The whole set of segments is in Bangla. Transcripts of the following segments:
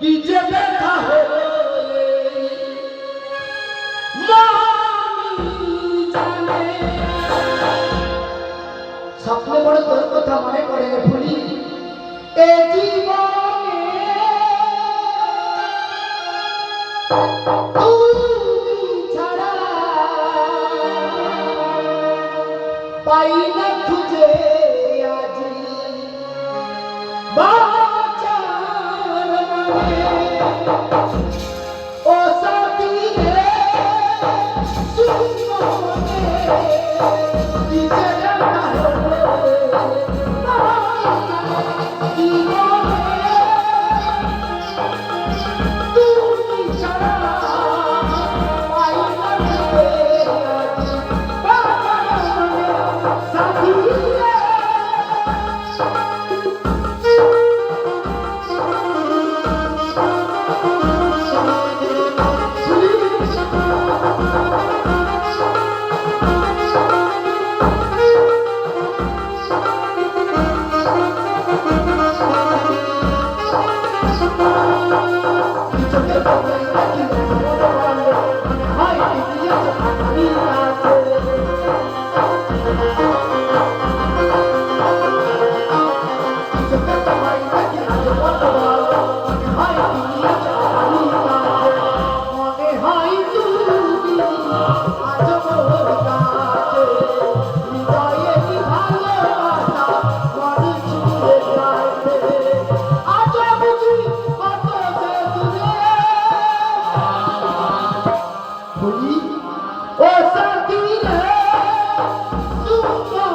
কি যে দেখা হলো স্বপ্নে বড় তোর কথা মনে করে রে ভুলি এ জীবনে ছাড়া পাই না You. Yeah.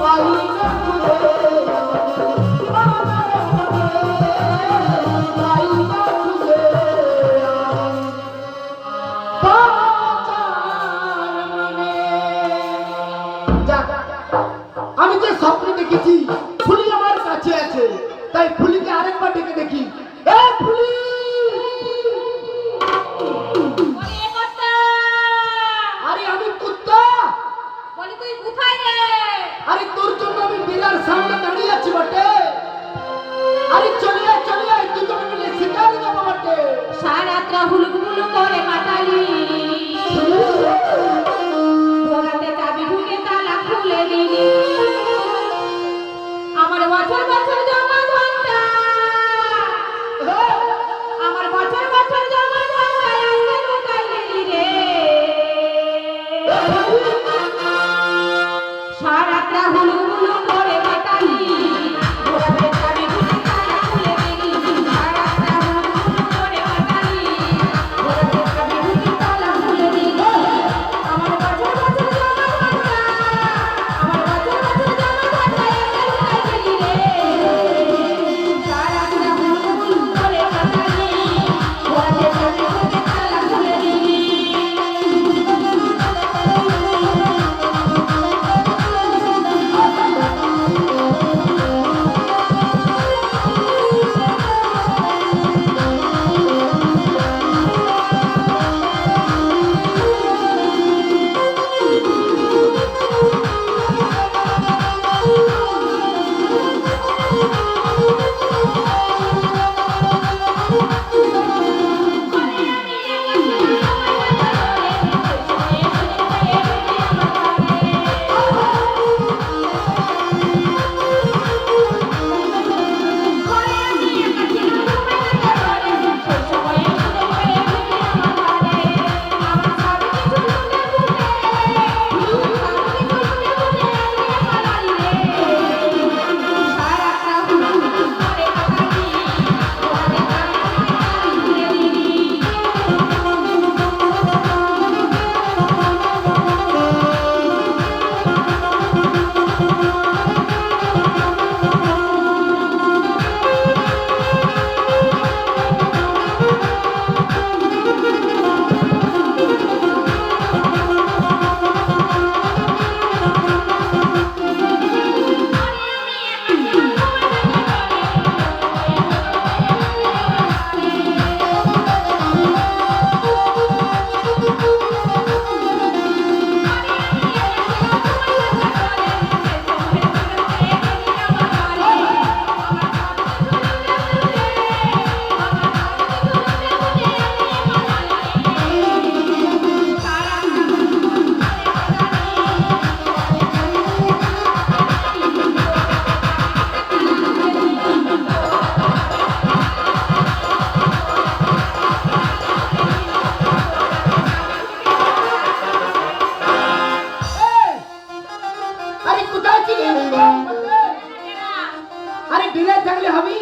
পারি না আরে ডিনার থাকলে হবি?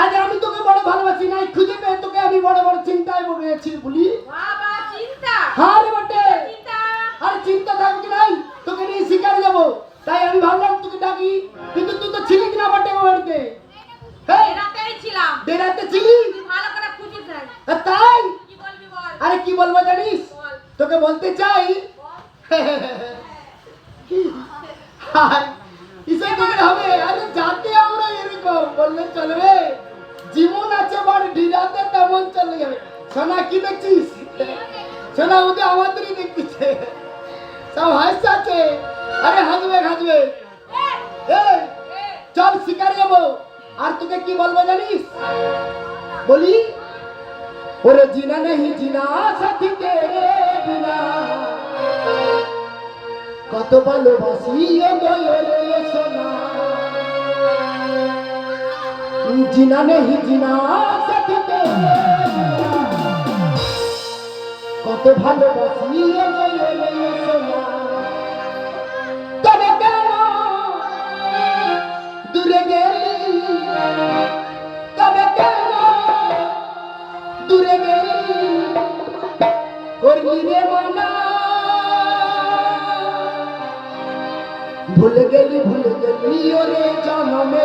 আজ আমি তোকে বড় ভালোবাসি নাই খুঁজে পেয়ে তোকে আমি বড় বড় চিন্তায় পড়েছি বলি। বাবা চিন্তা। হ্যাঁ রে বটে আর চিন্তা থাকবে নাই তোকে নিয়ে শিকারে যাব। তাই আমি ভাবলাম তোকে ডাকি কিন্তু তুই তো ছিলি কিনা বটে বাড়িতে? দেরাতে ছিলি? তুই আর তাই? কি বলবি বল? আরে কি বলব জানিস? তোকে বলতে চাই। ইসে সোনা কি দেখছিস? সোনা ওকে আমাদেরই দেখতেছে। সব হাসছে আরে, হাসবে হাসবে। চল শিকারে যাব। আর তোকে কি বলব জানিস? বলি, ওরে জিনা নেই, জিনা সাথী তেরে বিনা। কত ভালোবাসি সোনা। জিনা নেই, জিনা সাথী তেরে বিনা। ভালোবাসি। দূরে গেলি? তবে দূরে গেলি? রে ভুলে গেলি ভুলে গেলি ওরে জনমের